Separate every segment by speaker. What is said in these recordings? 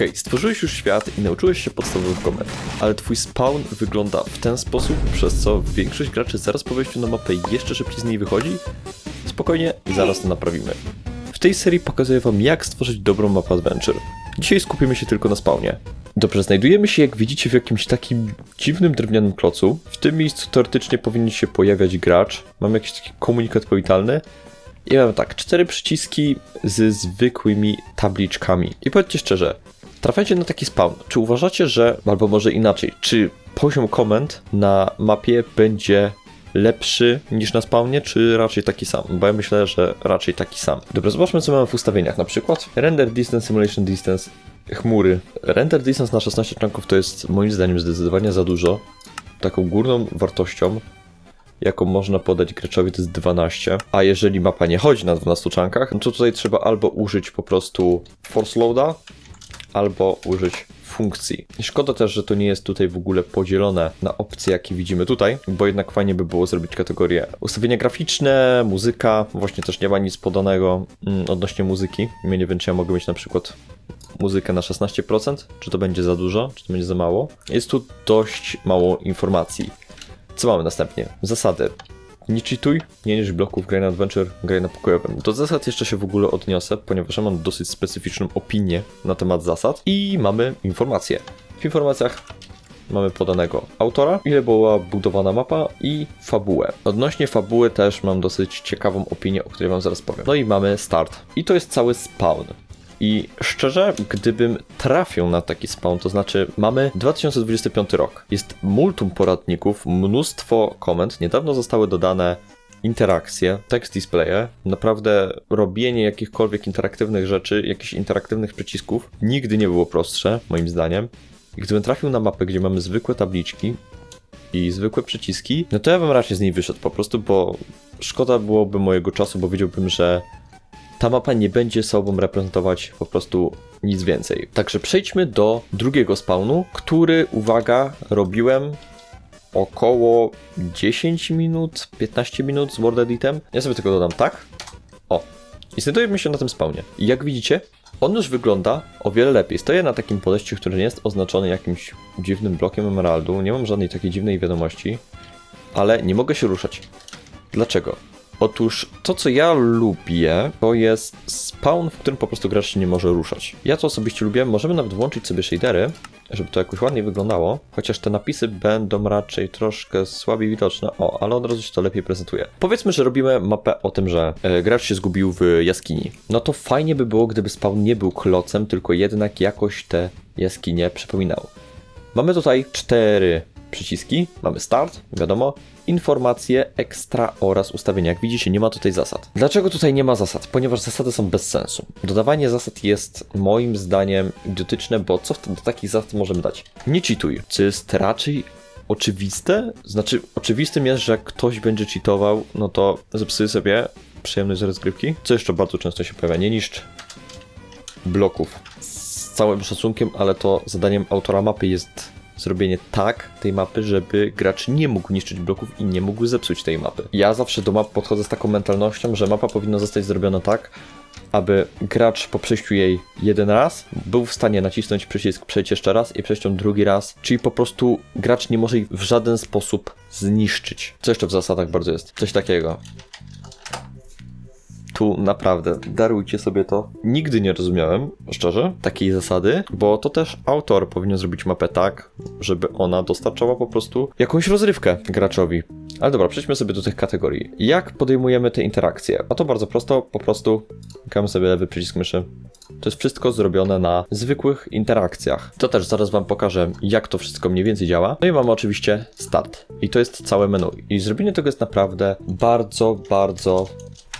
Speaker 1: Okej, stworzyłeś już świat i nauczyłeś się podstawowych komend, ale twój spawn wygląda w ten sposób, przez co większość graczy zaraz po wejściu na mapę jeszcze szybciej z niej wychodzi? Spokojnie, zaraz to naprawimy. W tej serii pokazuję wam jak stworzyć dobrą mapę Adventure. Dzisiaj skupimy się tylko na spawnie. Dobrze, znajdujemy się jak widzicie w jakimś takim dziwnym drewnianym klocu. W tym miejscu teoretycznie powinien się pojawiać gracz. Mamy jakiś taki komunikat powitalny. I mamy tak, cztery przyciski z zwykłymi tabliczkami. I powiedzcie szczerze, trafiacie na taki spawn. Czy uważacie, że, albo może inaczej, czy poziom komend na mapie będzie lepszy niż na spawnie, czy raczej taki sam? Bo ja myślę, że raczej taki sam. Dobra, zobaczmy co mamy w ustawieniach. Na przykład render distance, simulation distance, chmury. Render distance na 16 czanków to jest moim zdaniem zdecydowanie za dużo. Taką górną wartością jaką można podać graczowi, to jest 12. A jeżeli mapa nie chodzi na 12 czankach, no to tutaj trzeba albo użyć po prostu force loada, albo użyć funkcji. Szkoda też, że to nie jest tutaj w ogóle podzielone na opcje, jakie widzimy tutaj, bo jednak fajnie by było zrobić kategorię ustawienia graficzne, muzyka, właśnie też nie ma nic podanego mm, odnośnie muzyki. Nie wiem, czy ja mogę mieć na przykład muzykę na 16%, czy to będzie za dużo, czy to będzie za mało. Jest tu dość mało informacji. Co mamy następnie? Zasady. Nie cheatuj, nie niż bloków, graj na adventure, graj na pokojowym. Do zasad jeszcze się w ogóle odniosę, ponieważ ja mam dosyć specyficzną opinię na temat zasad i mamy informacje. W informacjach mamy podanego autora, ile była budowana mapa i fabułę. Odnośnie fabuły też mam dosyć ciekawą opinię, o której wam zaraz powiem. No i mamy start. I to jest cały spawn. I szczerze, gdybym trafił na taki spawn, to znaczy mamy 2025 rok. Jest multum poradników, mnóstwo komend. Niedawno zostały dodane interakcje, text displaye. Naprawdę robienie jakichkolwiek interaktywnych rzeczy, jakichś interaktywnych przycisków nigdy nie było prostsze, moim zdaniem. I gdybym trafił na mapę, gdzie mamy zwykłe tabliczki i zwykłe przyciski, no to ja bym raczej z niej wyszedł po prostu, bo szkoda byłoby mojego czasu, bo wiedziałbym, że ta mapa nie będzie sobą reprezentować po prostu nic więcej. Także przejdźmy do drugiego spawnu, który, uwaga, robiłem około 10 minut, 15 minut z Word Editem. Ja sobie tego dodam tak. O. I znajdujemy się na tym spawnie. I jak widzicie, on już wygląda o wiele lepiej. Stoję na takim podejściu, który nie jest oznaczony jakimś dziwnym blokiem emeraldu. Nie mam żadnej takiej dziwnej wiadomości, ale nie mogę się ruszać. Dlaczego? Otóż to, co ja lubię, to jest spawn, w którym po prostu gracz się nie może ruszać. Ja to osobiście lubię, możemy nawet włączyć sobie shadery, żeby to jakoś ładnie wyglądało, chociaż te napisy będą raczej troszkę słabiej widoczne, o, ale od razu się to lepiej prezentuje. Powiedzmy, że robimy mapę o tym, że e, gracz się zgubił w jaskini. No to fajnie by było, gdyby spawn nie był klocem, tylko jednak jakoś te jaskinie przypominał. Mamy tutaj cztery przyciski, mamy start, wiadomo, informacje, ekstra oraz ustawienia. Jak widzicie, nie ma tutaj zasad. Dlaczego tutaj nie ma zasad? Ponieważ zasady są bez sensu. Dodawanie zasad jest moim zdaniem idiotyczne, bo co do takich zasad możemy dać? Nie cheatuj, co jest raczej oczywiste. Znaczy, oczywistym jest, że ktoś będzie cheatował, no to zepsuje sobie przyjemność z rozgrywki. Co jeszcze bardzo często się pojawia? Nie niszcz bloków. Z całym szacunkiem, ale to zadaniem autora mapy jest zrobienie tak tej mapy, żeby gracz nie mógł niszczyć bloków i nie mógł zepsuć tej mapy. Ja zawsze do map podchodzę z taką mentalnością, że mapa powinna zostać zrobiona tak, aby gracz po przejściu jej jeden raz był w stanie nacisnąć przycisk przejść jeszcze raz i przejść ją drugi raz, czyli po prostu gracz nie może jej w żaden sposób zniszczyć. Co jeszcze w zasadach bardzo jest? Coś takiego tu naprawdę darujcie sobie to. Nigdy nie rozumiałem, szczerze, takiej zasady, bo to też autor powinien zrobić mapę tak, żeby ona dostarczała po prostu jakąś rozrywkę graczowi. Ale dobra, przejdźmy sobie do tych kategorii. Jak podejmujemy te interakcje? A to bardzo prosto, po prostu klikamy sobie lewy przycisk myszy. To jest wszystko zrobione na zwykłych interakcjach. To też zaraz Wam pokażę, jak to wszystko mniej więcej działa. No i mamy oczywiście start. I to jest całe menu. I zrobienie tego jest naprawdę bardzo, bardzo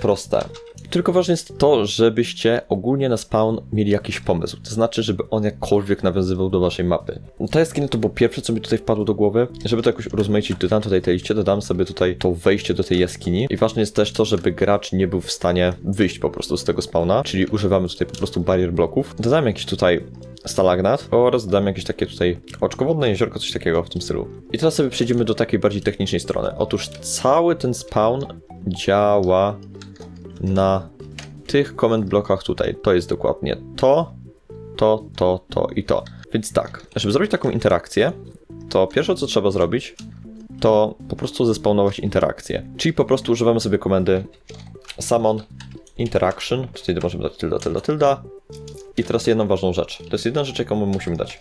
Speaker 1: proste. Tylko ważne jest to, żebyście ogólnie na spawn mieli jakiś pomysł. To znaczy, żeby on jakkolwiek nawiązywał do waszej mapy. Ta jaskinia to było pierwsze, co mi tutaj wpadło do głowy. Żeby to jakoś urozmaicić, dodam tutaj tej liście, dodam sobie tutaj to wejście do tej jaskini. I ważne jest też to, żeby gracz nie był w stanie wyjść po prostu z tego spawna, czyli używamy tutaj po prostu barier bloków. Dodam jakiś tutaj stalagnat oraz dodam jakieś takie tutaj oczko wodne, jeziorko, coś takiego w tym stylu. I teraz sobie przejdziemy do takiej bardziej technicznej strony. Otóż cały ten spawn działa na tych comment blokach tutaj. To jest dokładnie to, to, to, to i to. Więc tak, żeby zrobić taką interakcję, to pierwsze co trzeba zrobić, to po prostu zespawnować interakcję. Czyli po prostu używamy sobie komendy summon interaction, tutaj możemy dać tilda, tilda, tilda. I teraz jedną ważną rzecz. To jest jedna rzecz, jaką my musimy dać.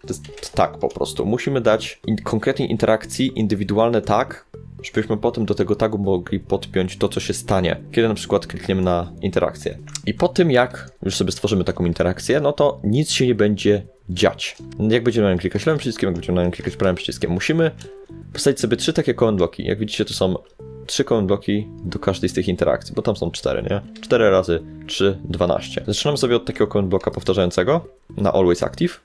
Speaker 1: To jest tak po prostu. Musimy dać in konkretnej interakcji indywidualny tag, żebyśmy potem do tego tagu mogli podpiąć to, co się stanie, kiedy na przykład klikniemy na interakcję. I po tym, jak już sobie stworzymy taką interakcję, no to nic się nie będzie dziać. Jak będziemy na nią klikać lewym przyciskiem, jak będziemy na nią klikać prawym przyciskiem, musimy postawić sobie trzy takie command bloki. Jak widzicie, to są trzy command bloki do każdej z tych interakcji, bo tam są cztery, nie? 4 razy 3, 12. Zaczynamy sobie od takiego command bloka powtarzającego na always active,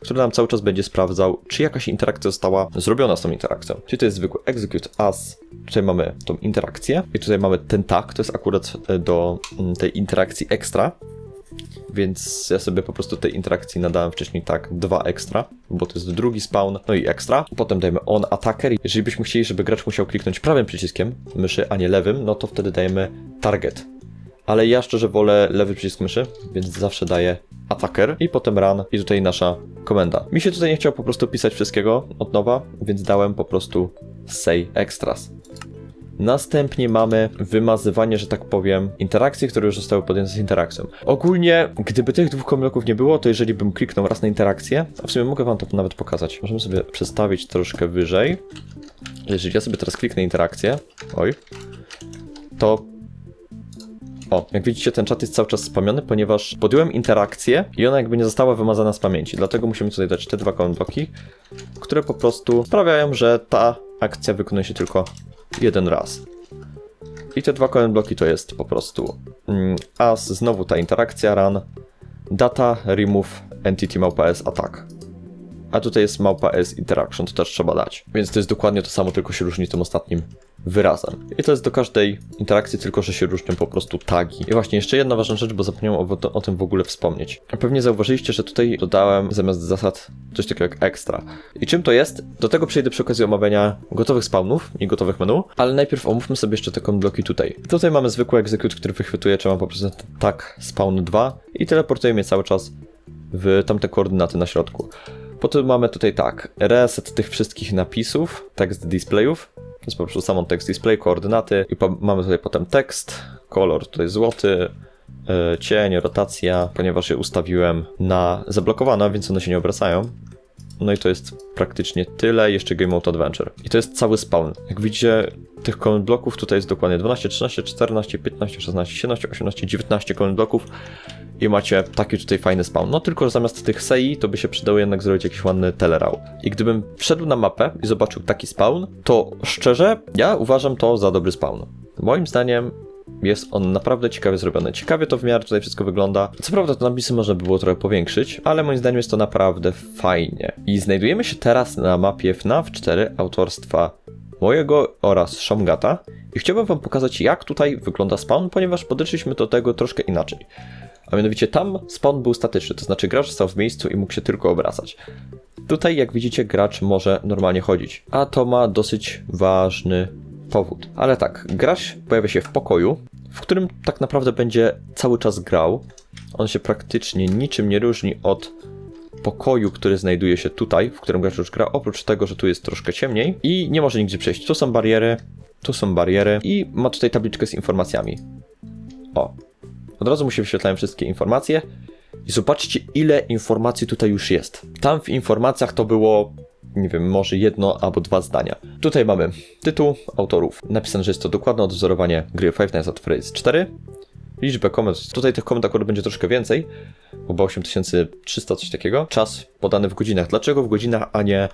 Speaker 1: który nam cały czas będzie sprawdzał, czy jakaś interakcja została zrobiona z tą interakcją. Czyli to jest zwykły execute as, tutaj mamy tą interakcję i tutaj mamy ten tag, to jest akurat e, do mm, tej interakcji extra, więc ja sobie po prostu tej interakcji nadałem wcześniej tak 2 extra, bo to jest drugi spawn, no i extra. Potem dajemy on attacker. Jeżeli byśmy chcieli, żeby gracz musiał kliknąć prawym przyciskiem myszy, a nie lewym, no to wtedy dajemy target. Ale ja szczerze wolę lewy przycisk myszy, więc zawsze daję attacker i potem run i tutaj nasza komenda. Mi się tutaj nie chciało po prostu pisać wszystkiego od nowa, więc dałem po prostu say extras. Następnie mamy wymazywanie, że tak powiem, interakcji, które już zostały podjęte z interakcją. Ogólnie, gdyby tych dwóch komórków nie było, to jeżeli bym kliknął raz na interakcję, a w sumie mogę wam to nawet pokazać. Możemy sobie przestawić troszkę wyżej. Jeżeli ja sobie teraz kliknę interakcję, oj, to o, jak widzicie, ten czat jest cały czas spamiony, ponieważ podjąłem interakcję i ona jakby nie została wymazana z pamięci. Dlatego musimy tutaj dać te dwa command bloki, które po prostu sprawiają, że ta akcja wykonuje się tylko jeden raz. I te dwa command bloki to jest po prostu mm, as, znowu ta interakcja run, data, remove, entity małpa s, attack. A tutaj jest małpa s interaction, to też trzeba dać. Więc to jest dokładnie to samo, tylko się różni tym ostatnim wyrazem. I to jest do każdej interakcji, tylko że się różnią po prostu tagi. I właśnie jeszcze jedna ważna rzecz, bo zapomniałem o, o tym w ogóle wspomnieć. Pewnie zauważyliście, że tutaj dodałem zamiast zasad coś takiego jak extra. I czym to jest? Do tego przejdę przy okazji omawiania gotowych spawnów i gotowych menu, ale najpierw omówmy sobie jeszcze te bloki tutaj. Tutaj mamy zwykły execute, który wychwytuje, czy mam po prostu tak spawn 2 i teleportuje mnie cały czas w tamte koordynaty na środku. Potem mamy tutaj tak, reset tych wszystkich napisów, tekst displayów, jest po prostu samą tekst display, koordynaty i mamy tutaj potem tekst, kolor tutaj złoty, yy, cień, rotacja, ponieważ je ustawiłem na zablokowane, więc one się nie obracają. No i to jest praktycznie tyle, jeszcze Game Mode Adventure. I to jest cały spawn. Jak widzicie, tych command bloków tutaj jest dokładnie 12, 13, 14, 15, 16, 17, 18, 19 command bloków i macie taki tutaj fajny spawn. No tylko, zamiast tych sei, to by się przydało jednak zrobić jakiś ładny telerał. I gdybym wszedł na mapę i zobaczył taki spawn, to szczerze, ja uważam to za dobry spawn. Moim zdaniem jest on naprawdę ciekawie zrobiony. Ciekawie to w miarę tutaj wszystko wygląda. Co prawda te napisy można by było trochę powiększyć, ale moim zdaniem jest to naprawdę fajnie. I znajdujemy się teraz na mapie FNAF 4 autorstwa mojego oraz Shomgata i chciałbym wam pokazać jak tutaj wygląda spawn, ponieważ podeszliśmy do tego troszkę inaczej. A mianowicie tam spawn był statyczny, to znaczy gracz stał w miejscu i mógł się tylko obracać. Tutaj, jak widzicie, gracz może normalnie chodzić, a to ma dosyć ważny powód. Ale tak, gracz pojawia się w pokoju, w którym tak naprawdę będzie cały czas grał. On się praktycznie niczym nie różni od pokoju, który znajduje się tutaj, w którym gracz już gra, oprócz tego, że tu jest troszkę ciemniej i nie może nigdzie przejść. Tu są bariery, tu są bariery i ma tutaj tabliczkę z informacjami. O, od razu mu się wyświetlają wszystkie informacje. I zobaczcie, ile informacji tutaj już jest. Tam w informacjach to było, nie wiem, może jedno albo dwa zdania. Tutaj mamy tytuł autorów. Napisane, że jest to dokładne odwzorowanie gry Five Nights at Freddy's 4. Liczbę komend. Tutaj tych komend akurat będzie troszkę więcej, bo 8300 coś takiego. Czas podany w godzinach. Dlaczego w godzinach, a nie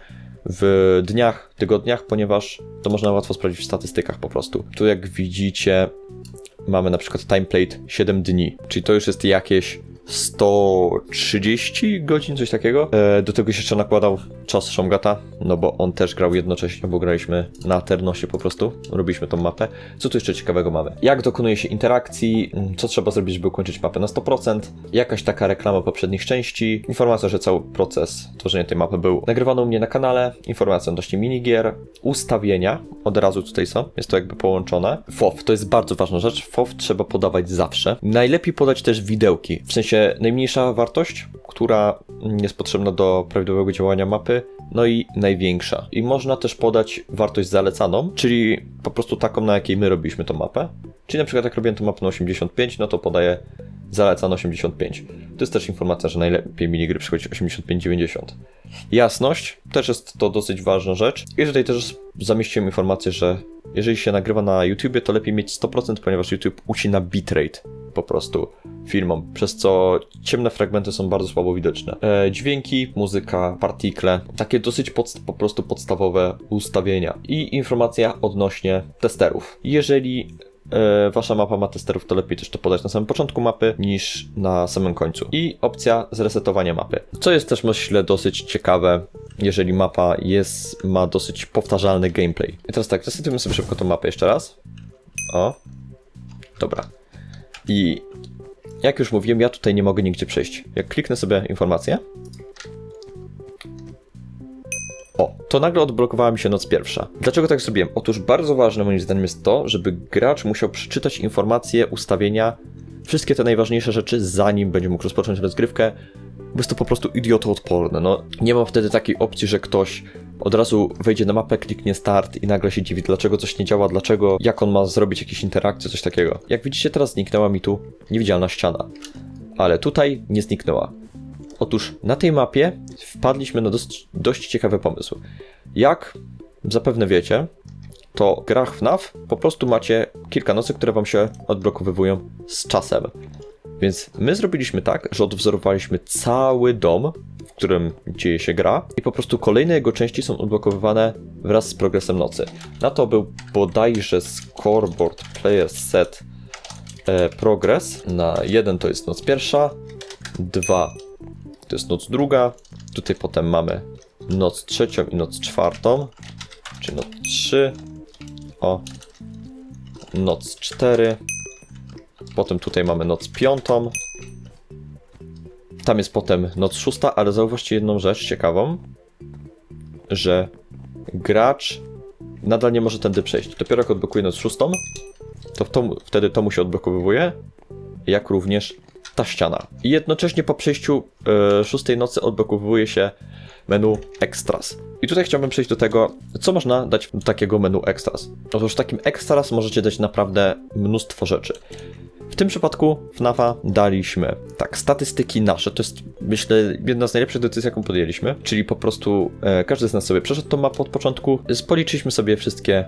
Speaker 1: w dniach, tygodniach? Ponieważ to można łatwo sprawdzić w statystykach po prostu. Tu jak widzicie, mamy na przykład timeplate 7 dni, czyli to już jest jakieś 130 godzin, coś takiego. E, do tego się jeszcze nakładał czas Shomgata, no bo on też grał jednocześnie, bo graliśmy na Ternosie po prostu, robiliśmy tą mapę. Co tu jeszcze ciekawego mamy? Jak dokonuje się interakcji, mm, co trzeba zrobić, żeby ukończyć mapę na 100%, jakaś taka reklama poprzednich części, informacja, że cały proces tworzenia tej mapy był nagrywany u mnie na kanale, informacja odnośnie minigier, ustawienia, od razu tutaj są, jest to jakby połączone. FOV, to jest bardzo ważna rzecz, FOV trzeba podawać zawsze. Najlepiej podać też widełki, w sensie najmniejsza wartość, która jest potrzebna do prawidłowego działania mapy, no i największa. I można też podać wartość zalecaną, czyli po prostu taką, na jakiej my robiliśmy tą mapę. Czyli na przykład jak robiłem tą mapę na 85, no to podaję zalecane 85. To jest też informacja, że najlepiej minigry przychodzi 85-90. Jasność też jest to dosyć ważna rzecz. I tutaj też zamieściłem informację, że jeżeli się nagrywa na YouTubie, to lepiej mieć 100%, ponieważ YouTube ucina bitrate po prostu filmom, przez co ciemne fragmenty są bardzo słabo widoczne. E, dźwięki, muzyka, partikle, takie dosyć po prostu podstawowe ustawienia. I informacja odnośnie testerów. Jeżeli wasza mapa ma testerów, to lepiej też to podać na samym początku mapy niż na samym końcu. I opcja zresetowania mapy. Co jest też myślę dosyć ciekawe, jeżeli mapa jest, ma dosyć powtarzalny gameplay. I teraz tak, resetujemy sobie szybko tą mapę jeszcze raz. O. Dobra. I jak już mówiłem, ja tutaj nie mogę nigdzie przejść. Jak kliknę sobie informację. O, to nagle odblokowała mi się noc pierwsza. Dlaczego tak zrobiłem? Otóż bardzo ważne moim zdaniem jest to, żeby gracz musiał przeczytać informacje, ustawienia, wszystkie te najważniejsze rzeczy, zanim będzie mógł rozpocząć rozgrywkę, bo jest to po prostu idiotoodporne. No, nie ma wtedy takiej opcji, że ktoś od razu wejdzie na mapę, kliknie start i nagle się dziwi, dlaczego coś nie działa, dlaczego, jak on ma zrobić jakieś interakcje, coś takiego. Jak widzicie, teraz zniknęła mi tu niewidzialna ściana, ale tutaj nie zniknęła. Otóż na tej mapie wpadliśmy na dość, dość ciekawy pomysł. Jak zapewne wiecie, to w grach FNAF po prostu macie kilka nocy, które wam się odblokowywują z czasem. Więc my zrobiliśmy tak, że odwzorowaliśmy cały dom, w którym dzieje się gra i po prostu kolejne jego części są odblokowywane wraz z progresem nocy. Na to był bodajże scoreboard player set e, progress. Na jeden to jest noc pierwsza, dwa to jest noc druga, tutaj potem mamy noc trzecią i noc czwartą, czy noc trzy, o, noc cztery, Potem tutaj mamy noc piątą. Tam jest potem noc szósta, ale zauważcie jedną rzecz ciekawą, że gracz nadal nie może tędy przejść. Dopiero jak odblokuje noc szóstą, to, to wtedy to mu się odblokowuje, jak również ta ściana. I jednocześnie po przejściu e, szóstej nocy odblokowuje się menu Extras. I tutaj chciałbym przejść do tego, co można dać do takiego menu Extras. Otóż takim Extras możecie dać naprawdę mnóstwo rzeczy. W tym przypadku FNAFa daliśmy tak, statystyki nasze, to jest myślę jedna z najlepszych decyzji, jaką podjęliśmy, czyli po prostu e, każdy z nas sobie przeszedł tą mapę od początku, policzyliśmy sobie wszystkie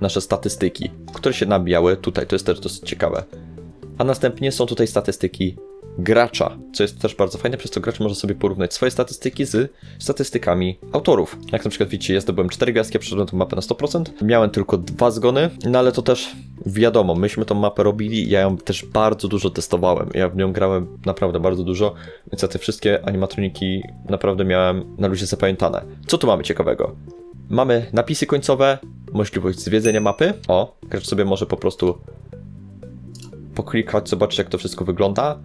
Speaker 1: nasze statystyki, które się nabijały tutaj, to jest też dosyć ciekawe. A następnie są tutaj statystyki gracza, co jest też bardzo fajne, przez to gracz może sobie porównać swoje statystyki z statystykami autorów. Jak na przykład widzicie, ja zdobyłem 4 gwiazdki, przeszedłem tę mapę na 100%, miałem tylko dwa zgony, no ale to też wiadomo, myśmy tą mapę robili, ja ją też bardzo dużo testowałem, ja w nią grałem naprawdę bardzo dużo, więc ja te wszystkie animatroniki naprawdę miałem na luzie zapamiętane. Co tu mamy ciekawego? Mamy napisy końcowe, możliwość zwiedzenia mapy. O, gracz sobie może po prostu poklikać, zobaczyć jak to wszystko wygląda.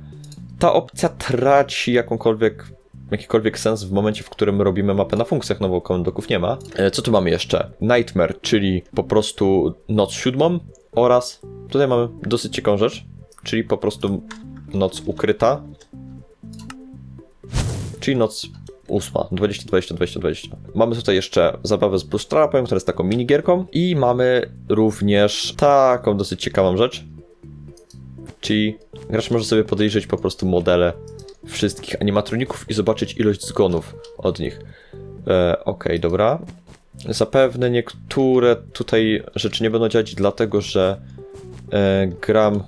Speaker 1: Ta opcja traci jakąkolwiek, jakikolwiek sens w momencie, w którym robimy mapę na funkcjach, no bo komendoków nie ma. E, Co tu mamy jeszcze? Nightmare, czyli po prostu noc siódmą oraz tutaj mamy dosyć ciekawą rzecz, czyli po prostu noc ukryta, czyli noc ósma, 20, 20, 20, 20. Mamy tutaj jeszcze zabawę z Blue Strapem, która jest taką minigierką i mamy również taką dosyć ciekawą rzecz, czyli gracz może sobie podejrzeć po prostu modele wszystkich animatroników i zobaczyć ilość zgonów od nich. E, Okej, dobra. Zapewne niektóre tutaj rzeczy nie będą działać, dlatego że e, gram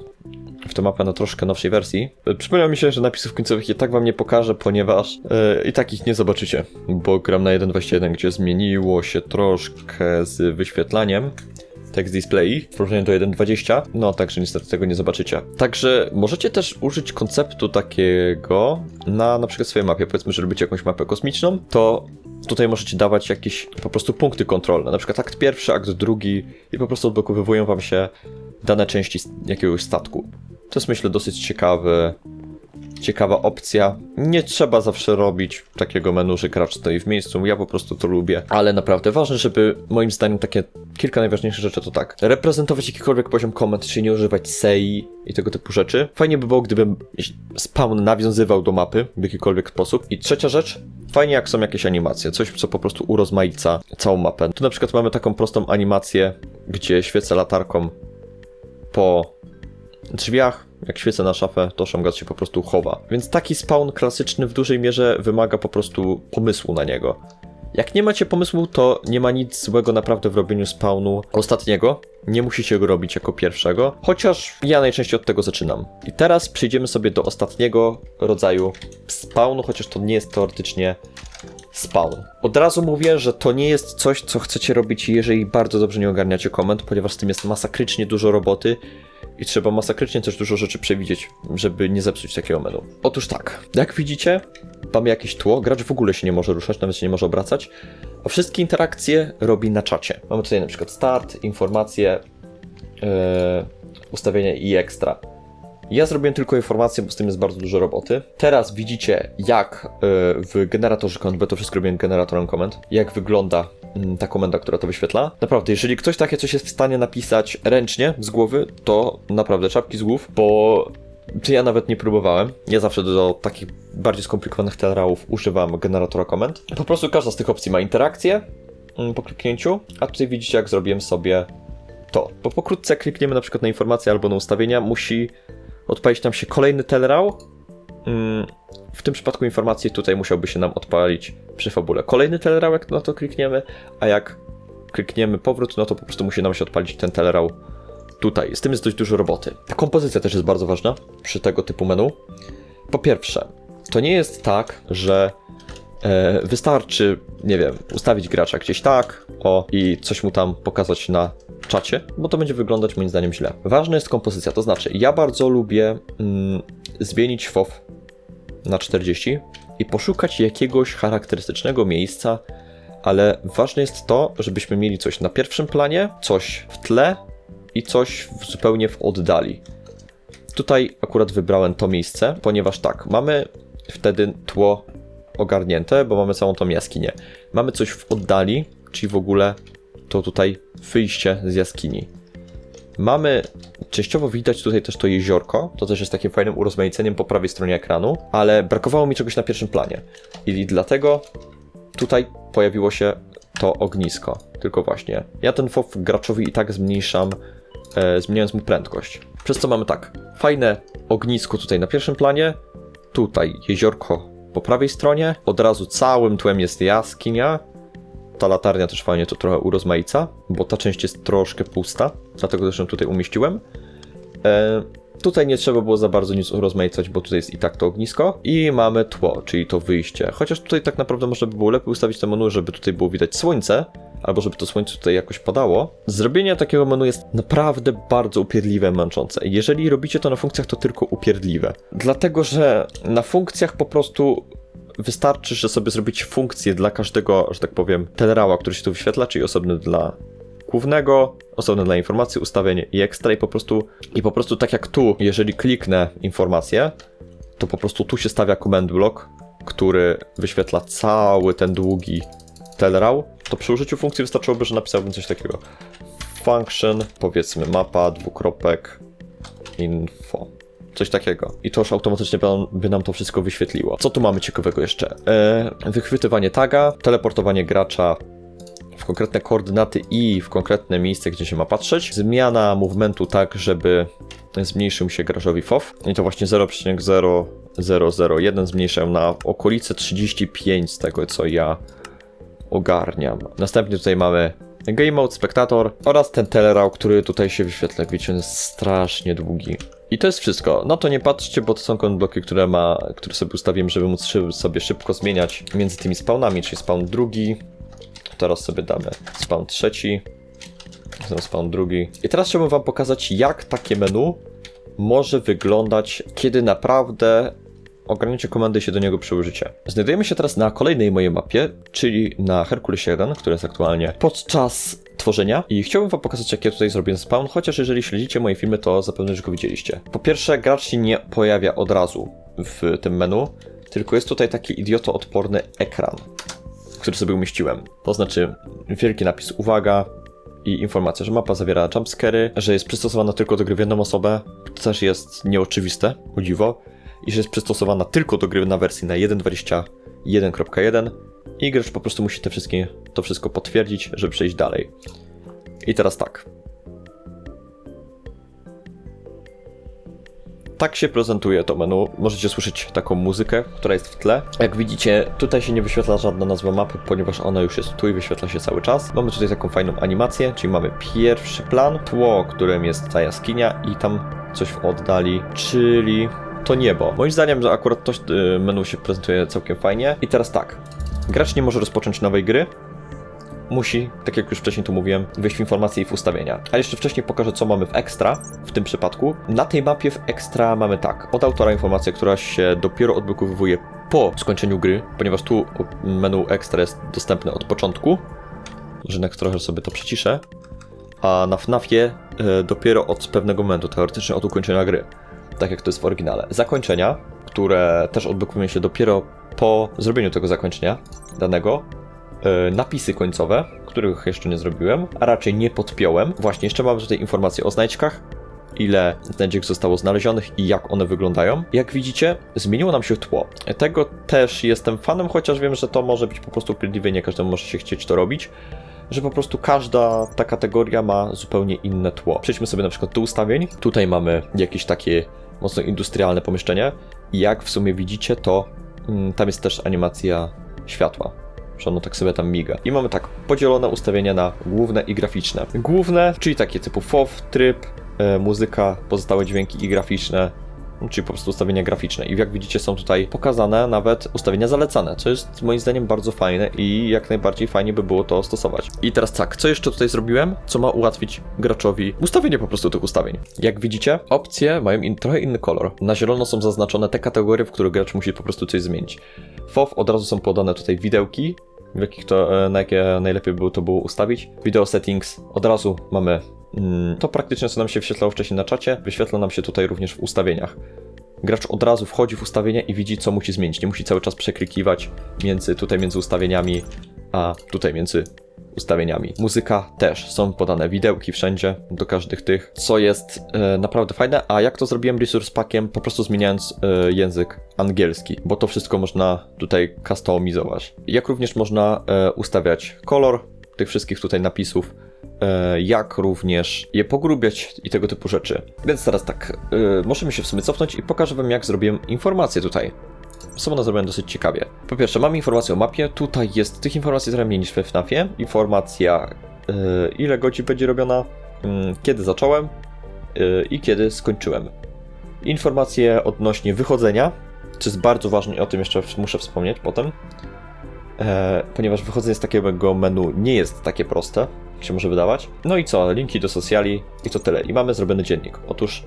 Speaker 1: w tę mapę na troszkę nowszej wersji. E, Przypomniał mi się, że napisów końcowych i tak wam nie pokażę, ponieważ e, i tak ich nie zobaczycie, bo gram na 1.21, gdzie zmieniło się troszkę z wyświetlaniem text display w porównaniu do 1.20, no także niestety tego nie zobaczycie. Także możecie też użyć konceptu takiego na na przykład swojej mapie. Powiedzmy, że robicie jakąś mapę kosmiczną, to tutaj możecie dawać jakieś po prostu punkty kontrolne, na przykład akt pierwszy, akt drugi i po prostu odblokowywują wam się dane części jakiegoś statku. To jest myślę dosyć ciekawy ciekawa opcja. Nie trzeba zawsze robić takiego menu, że gracz stoi w miejscu. Ja po prostu to lubię. Ale naprawdę ważne, żeby moim zdaniem takie kilka najważniejszych rzeczy to tak. Reprezentować jakikolwiek poziom komend, czyli nie używać sei i tego typu rzeczy. Fajnie by było, gdybym spawn nawiązywał do mapy w jakikolwiek sposób. I trzecia rzecz, fajnie jak są jakieś animacje, coś co po prostu urozmaica całą mapę. Tu na przykład mamy taką prostą animację, gdzie świecę latarką po drzwiach, jak świecę na szafę, to Shamgat się po prostu chowa. Więc taki spawn klasyczny w dużej mierze wymaga po prostu pomysłu na niego. Jak nie macie pomysłu, to nie ma nic złego naprawdę w robieniu spawnu ostatniego. Nie musicie go robić jako pierwszego, chociaż ja najczęściej od tego zaczynam. I teraz przejdziemy sobie do ostatniego rodzaju spawnu, chociaż to nie jest teoretycznie spawn. Od razu mówię, że to nie jest coś, co chcecie robić, jeżeli bardzo dobrze nie ogarniacie komend, ponieważ z tym jest masakrycznie dużo roboty i trzeba masakrycznie też dużo rzeczy przewidzieć, żeby nie zepsuć takiego menu. Otóż tak, jak widzicie, mamy jakieś tło, gracz w ogóle się nie może ruszać, nawet się nie może obracać, a wszystkie interakcje robi na czacie. Mamy tutaj na przykład start, informacje, yy, ustawienia i ekstra. Ja zrobiłem tylko informacje, bo z tym jest bardzo dużo roboty. Teraz widzicie, jak y, w generatorze komend, bo to wszystko robiłem generatorem komend, jak wygląda ta komenda, która to wyświetla. Naprawdę, jeżeli ktoś takie coś jest w stanie napisać ręcznie, z głowy, to naprawdę czapki z głów, bo ja nawet nie próbowałem. Ja zawsze do, takich bardziej skomplikowanych telerałów używam generatora komend. Po prostu każda z tych opcji ma interakcję mm, po kliknięciu, a tutaj widzicie, jak zrobiłem sobie to. Bo pokrótce, klikniemy na przykład na informacje albo na ustawienia, musi odpalić nam się kolejny telerał. Mm, W tym przypadku informacji tutaj musiałby się nam odpalić przy fabule kolejny telerał, jak na to klikniemy, a jak klikniemy powrót, no to po prostu musi nam się odpalić ten telerał tutaj. Z tym jest dość dużo roboty. Ta kompozycja też jest bardzo ważna przy tego typu menu. Po pierwsze, to nie jest tak, że e, wystarczy, nie wiem, ustawić gracza gdzieś tak, o, i coś mu tam pokazać na czacie, bo to będzie wyglądać moim zdaniem źle. Ważna jest kompozycja, to znaczy ja bardzo lubię mm, zmienić FOV na 40 i poszukać jakiegoś charakterystycznego miejsca, ale ważne jest to, żebyśmy mieli coś na pierwszym planie, coś w tle i coś w, zupełnie w oddali. Tutaj akurat wybrałem to miejsce, ponieważ tak, mamy wtedy tło ogarnięte, bo mamy całą tą jaskinię. Mamy coś w oddali, czyli w ogóle to tutaj wyjście z jaskini. Mamy, częściowo widać tutaj też to jeziorko, to też jest takim fajnym urozmaiceniem po prawej stronie ekranu, ale brakowało mi czegoś na pierwszym planie. I dlatego tutaj pojawiło się to ognisko. Tylko właśnie, ja ten FOV graczowi i tak zmniejszam, e, zmieniając mu prędkość. Przez co mamy tak, fajne ognisko tutaj na pierwszym planie, tutaj jeziorko po prawej stronie, od razu całym tłem jest jaskinia, ta latarnia też fajnie to trochę urozmaica, bo ta część jest troszkę pusta, dlatego też ją tutaj umieściłem. E, tutaj nie trzeba było za bardzo nic urozmaicać, bo tutaj jest i tak to ognisko. I mamy tło, czyli to wyjście. Chociaż tutaj tak naprawdę można by było lepiej ustawić to menu, żeby tutaj było widać słońce, albo żeby to słońce tutaj jakoś padało. Zrobienie takiego menu jest naprawdę bardzo upierdliwe, męczące. Jeżeli robicie to na funkcjach, to tylko upierdliwe. Dlatego, że na funkcjach po prostu wystarczy, że sobie zrobicie funkcję dla każdego, że tak powiem, telerała, który się tu wyświetla, czyli osobny dla głównego, osobny dla informacji, ustawień i ekstra i po prostu, i po prostu tak jak tu, jeżeli kliknę informację, to po prostu tu się stawia command block, który wyświetla cały ten długi telerał, to przy użyciu funkcji wystarczyłoby, że napisałbym coś takiego. Function, powiedzmy mapa, dwukropek, info. Coś takiego. I to już automatycznie by nam, to wszystko wyświetliło. Co tu mamy ciekawego jeszcze? E, wychwytywanie taga, teleportowanie gracza w konkretne koordynaty i w konkretne miejsce, gdzie się ma patrzeć. Zmiana movementu tak, żeby zmniejszył się graczowi FOV. I to właśnie 0,0001 zmniejszają na okolice 35 z tego, co ja ogarniam. Następnie tutaj mamy Game Mode, Spectator oraz ten telerał, który tutaj się wyświetla. Widzicie, on jest strasznie długi. I to jest wszystko. No to nie patrzcie, bo to są bloki, które, ma, które sobie ustawiłem, żeby móc sobie szybko zmieniać między tymi spawnami, czyli spawn drugi. Teraz sobie damy spawn trzeci. Potem spawn drugi. I teraz chciałbym wam pokazać, jak takie menu może wyglądać, kiedy naprawdę ogarniecie komendy się do niego przyłożycie. Znajdujemy się teraz na kolejnej mojej mapie, czyli na Herkules 1, która jest aktualnie podczas tworzenia i chciałbym wam pokazać, jak ja tutaj zrobiłem spawn, chociaż jeżeli śledzicie moje filmy, to zapewne już go widzieliście. Po pierwsze, gracz się nie pojawia od razu w tym menu, tylko jest tutaj taki idiotoodporny ekran, który sobie umieściłem. To znaczy wielki napis uwaga i informacja, że mapa zawiera jumpscary, że jest przystosowana tylko do gry w jedną osobę, to też jest nieoczywiste, o dziwo, i że jest przystosowana tylko do gry na wersji na 1.21.1 i gracz po prostu musi te wszystkie, to wszystko potwierdzić, żeby przejść dalej. I teraz tak. Tak się prezentuje to menu. Możecie słyszeć taką muzykę, która jest w tle. Jak widzicie, tutaj się nie wyświetla żadna nazwa mapy, ponieważ ona już jest tu i wyświetla się cały czas. Mamy tutaj taką fajną animację, czyli mamy pierwszy plan, tło, którym jest ta jaskinia i tam coś w oddali, czyli to niebo. Moim zdaniem że akurat to y, menu się prezentuje całkiem fajnie. I teraz tak. Gracz nie może rozpocząć nowej gry, musi, tak jak już wcześniej tu mówiłem, wejść w informacje i w ustawienia. A jeszcze wcześniej pokażę, co mamy w Extra w tym przypadku. Na tej mapie w Extra mamy tak, od autora informacja, która się dopiero odblokowuje po skończeniu gry, ponieważ tu menu Extra jest dostępne od początku. Na trochę sobie to przyciszę. A na FNAFie y, dopiero od pewnego momentu, teoretycznie od ukończenia gry. Tak jak to jest w oryginale. Zakończenia, które też odblokowują się dopiero po zrobieniu tego zakończenia danego, e, napisy końcowe, których jeszcze nie zrobiłem, a raczej nie podpiąłem. Właśnie, jeszcze mamy tutaj informacje o znajdźkach, ile znajdziek zostało znalezionych i jak one wyglądają. Jak widzicie, zmieniło nam się tło. Tego też jestem fanem, chociaż wiem, że to może być po prostu upierdliwie, nie każdemu może się chcieć to robić, że po prostu każda ta kategoria ma zupełnie inne tło. Przejdźmy sobie na przykład do ustawień. Tutaj mamy jakieś takie mocno industrialne pomieszczenie i jak w sumie widzicie, to tam jest też animacja światła że ono tak sobie tam miga. I mamy tak podzielone ustawienia na główne i graficzne. Główne, czyli takie typu FOV, tryb, e, muzyka, pozostałe dźwięki i graficzne, czyli po prostu ustawienia graficzne. I jak widzicie, są tutaj pokazane nawet ustawienia zalecane, co jest moim zdaniem bardzo fajne i jak najbardziej fajnie by było to stosować. I teraz tak, co jeszcze tutaj zrobiłem, co ma ułatwić graczowi ustawienie po prostu tych ustawień. Jak widzicie, opcje mają in, trochę inny kolor. Na zielono są zaznaczone te kategorie, w których gracz musi po prostu coś zmienić. FOV od razu są podane tutaj widełki, w jakich to, e, na jakie najlepiej było to było ustawić. Video settings od razu mamy to praktycznie co nam się wyświetlało wcześniej na czacie, wyświetla nam się tutaj również w ustawieniach. Gracz od razu wchodzi w ustawienia i widzi co musi zmienić. Nie musi cały czas przeklikiwać między tutaj między ustawieniami, a tutaj między ustawieniami. Muzyka też, są podane widełki wszędzie do każdych tych, co jest e, naprawdę fajne. A jak to zrobiłem resource packiem? Po prostu zmieniając e, język angielski, bo to wszystko można tutaj customizować. Jak również można e, ustawiać kolor tych wszystkich tutaj napisów, jak również je pogrubiać i tego typu rzeczy. Więc teraz tak, e, możemy się w sumie cofnąć i pokażę wam jak zrobiłem informacje tutaj są one zrobione dosyć ciekawie. Po pierwsze, mamy informację o mapie. Tutaj jest tych informacji trochę mniej niż we FNAFie. Informacja, yy, ile godzin będzie robiona, yy, kiedy zacząłem i kiedy skończyłem. Informacje odnośnie wychodzenia, co jest bardzo ważne i o tym jeszcze muszę wspomnieć potem. E, ponieważ wychodzenie z takiego menu nie jest takie proste, jak się może wydawać. No i co? Linki do socjali i to tyle. I mamy zrobiony dziennik. Otóż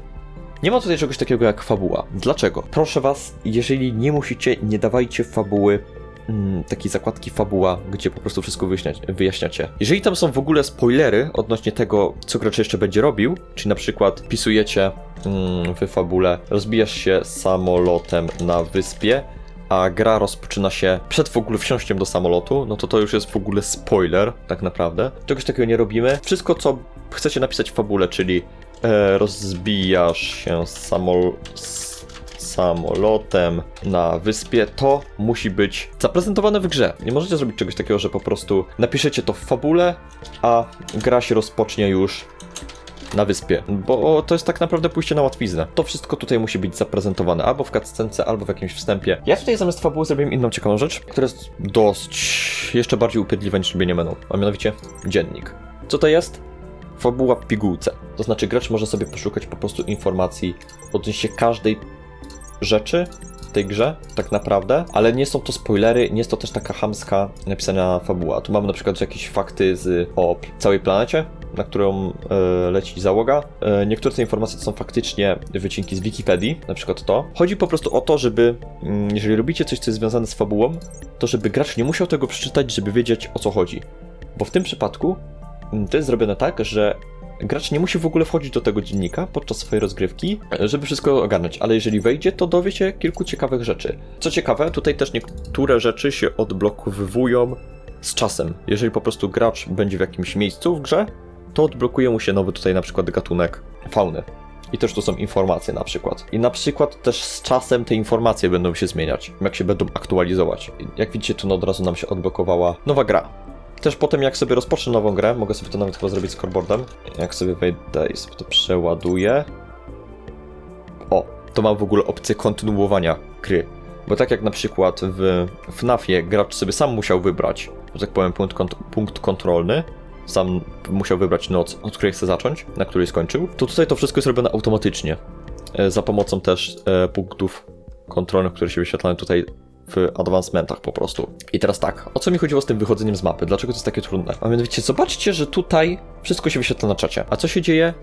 Speaker 1: nie ma tutaj czegoś takiego jak fabuła. Dlaczego? Proszę was, jeżeli nie musicie, nie dawajcie fabuły mm, takiej zakładki fabuła, gdzie po prostu wszystko wyjaśniacie. Jeżeli tam są w ogóle spoilery odnośnie tego, co gracz jeszcze będzie robił, czyli na przykład pisujecie mm, w fabule, rozbijasz się samolotem na wyspie, a gra rozpoczyna się przed w ogóle wsiąściem do samolotu, no to to już jest w ogóle spoiler, tak naprawdę. Czegoś takiego nie robimy. Wszystko, co chcecie napisać w fabule, czyli e, rozbijasz się samol samolotem na wyspie, to musi być zaprezentowane w grze. Nie możecie zrobić czegoś takiego, że po prostu napiszecie to w fabule, a gra się rozpocznie już na wyspie, bo to jest tak naprawdę pójście na łatwiznę. To wszystko tutaj musi być zaprezentowane albo w cutscence, albo w jakimś wstępie. Ja tutaj zamiast fabuły zrobiłem inną ciekawą rzecz, która jest dość jeszcze bardziej upierdliwa niż robienie menu, a mianowicie dziennik. Co to jest? Fabuła w pigułce. To znaczy gracz może sobie poszukać po prostu informacji odnośnie każdej rzeczy tej grze, tak naprawdę, ale nie są to spoilery, nie jest to też taka hamska napisana fabuła. Tu mamy na przykład jakieś fakty z, o całej planecie, na którą e, leci załoga. E, niektóre te informacje to są faktycznie wycinki z Wikipedii, na przykład to. Chodzi po prostu o to, żeby, mm, jeżeli robicie coś, co jest związane z fabułą, to żeby gracz nie musiał tego przeczytać, żeby wiedzieć o co chodzi. Bo w tym przypadku mm, to jest zrobione tak, że gracz nie musi w ogóle wchodzić do tego dziennika podczas swojej rozgrywki, żeby wszystko ogarnąć, ale jeżeli wejdzie, to dowie się kilku ciekawych rzeczy. Co ciekawe, tutaj też niektóre rzeczy się odblokowywują z czasem. Jeżeli po prostu gracz będzie w jakimś miejscu w grze, to odblokuje mu się nowy tutaj na przykład gatunek fauny. I też tu są informacje na przykład. I na przykład też z czasem te informacje będą się zmieniać, jak się będą aktualizować. Jak widzicie, tu od razu nam się odblokowała nowa gra. Też potem jak sobie rozpocznę nową grę, mogę sobie to nawet chyba zrobić scoreboardem. Jak sobie wejdę i sobie to przeładuję. O, to mam w ogóle opcję kontynuowania gry. Bo tak jak na przykład w FNAFie gracz sobie sam musiał wybrać, że tak powiem, punkt, kont- punkt kontrolny, sam musiał wybrać noc, od której chce zacząć, na której skończył, to tutaj to wszystko jest robione automatycznie. E, Za pomocą też e, punktów kontrolnych, które się wyświetlają tutaj w advancementach po prostu. I teraz tak, o co mi chodziło z tym wychodzeniem z mapy? Dlaczego to jest takie trudne? A mianowicie, zobaczcie, że tutaj wszystko się wyświetla na czacie. A co się dzieje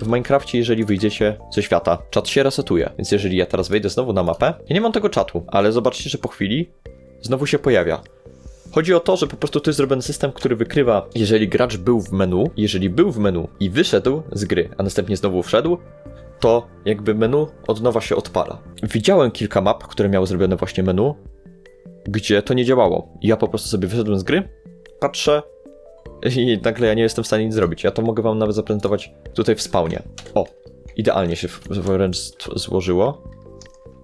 Speaker 1: w Minecrafcie, jeżeli wyjdziecie ze świata? Czat się resetuje. Więc jeżeli ja teraz wejdę znowu na mapę, ja nie mam tego czatu, ale zobaczcie, że po chwili znowu się pojawia. Chodzi o to, że po prostu to jest zrobiony system, który wykrywa, jeżeli gracz był w menu, jeżeli był w menu i wyszedł z gry, a następnie znowu wszedł, to jakby menu od nowa się odpala. Widziałem kilka map, które miały zrobione właśnie menu, gdzie to nie działało. Ja po prostu sobie wyszedłem z gry, patrzę i nagle ja nie jestem w stanie nic zrobić. Ja to mogę wam nawet zaprezentować tutaj w spawnie. O, idealnie się wręcz złożyło.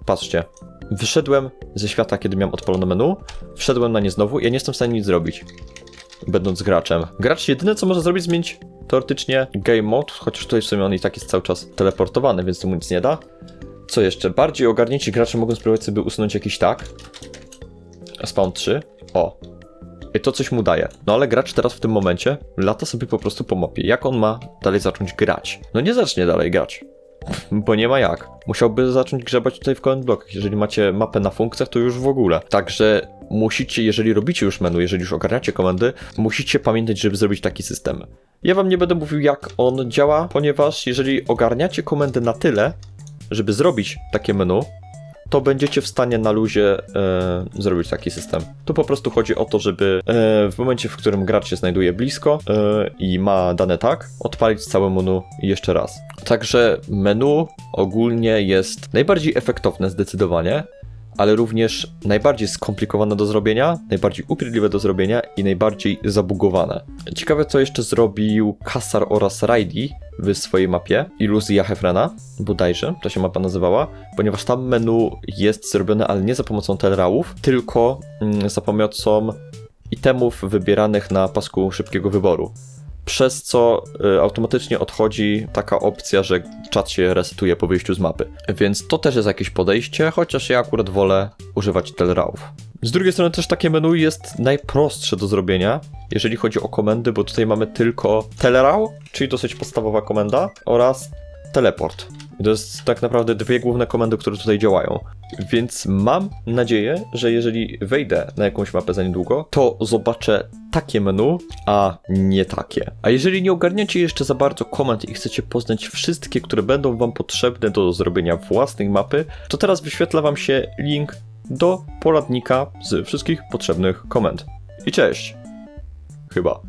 Speaker 1: Patrzcie. Wyszedłem ze świata, kiedy miałem odpalone menu, wszedłem na nie znowu i ja nie jestem w stanie nic zrobić. Będąc graczem. Gracz jedyne co może zrobić, zmienić teoretycznie game mode, chociaż tutaj w sumie on i tak jest cały czas teleportowany, więc to mu nic nie da. Co jeszcze? Bardziej ogarnięci gracze mogą spróbować sobie usunąć jakiś tak. Spawn 3. O. I to coś mu daje. No ale gracz teraz w tym momencie lata sobie po prostu po mapie. Jak on ma dalej zacząć grać? No nie zacznie dalej grać. Bo nie ma jak. Musiałby zacząć grzebać tutaj w comment blockach. Jeżeli macie mapę na funkcjach, to już w ogóle. Także musicie, jeżeli robicie już menu, jeżeli już ogarniacie komendy, musicie pamiętać, żeby zrobić taki system. Ja wam nie będę mówił, jak on działa, ponieważ jeżeli ogarniacie komendy na tyle, żeby zrobić takie menu, to będziecie w stanie na luzie e, zrobić taki system. Tu po prostu chodzi o to, żeby e, w momencie, w którym gracz się znajduje blisko e, i ma dane tak, odpalić całe menu jeszcze raz. Także menu ogólnie jest najbardziej efektowne zdecydowanie, ale również najbardziej skomplikowane do zrobienia, najbardziej upierdliwe do zrobienia i najbardziej zabugowane. Ciekawe, co jeszcze zrobił Kassar oraz Raidi w swojej mapie, Iluzja Hefrena, bodajże, to się mapa nazywała, ponieważ tam menu jest zrobione, ale nie za pomocą telrałów, tylko mm, za pomocą itemów wybieranych na pasku szybkiego wyboru. Przez co y, automatycznie odchodzi taka opcja, że czat się resetuje po wyjściu z mapy. Więc to też jest jakieś podejście, chociaż ja akurat wolę używać telrałów. Z drugiej strony też takie menu jest najprostsze do zrobienia, jeżeli chodzi o komendy, bo tutaj mamy tylko telerał, czyli dosyć podstawowa komenda, oraz teleport. I to jest tak naprawdę dwie główne komendy, które tutaj działają. Więc mam nadzieję, że jeżeli wejdę na jakąś mapę za niedługo, to zobaczę takie menu, a nie takie. A jeżeli nie ogarniacie jeszcze za bardzo komend i chcecie poznać wszystkie, które będą wam potrzebne do zrobienia własnej mapy, to teraz wyświetla wam się link do poradnika z wszystkich potrzebnych komend. I cześć! Chyba.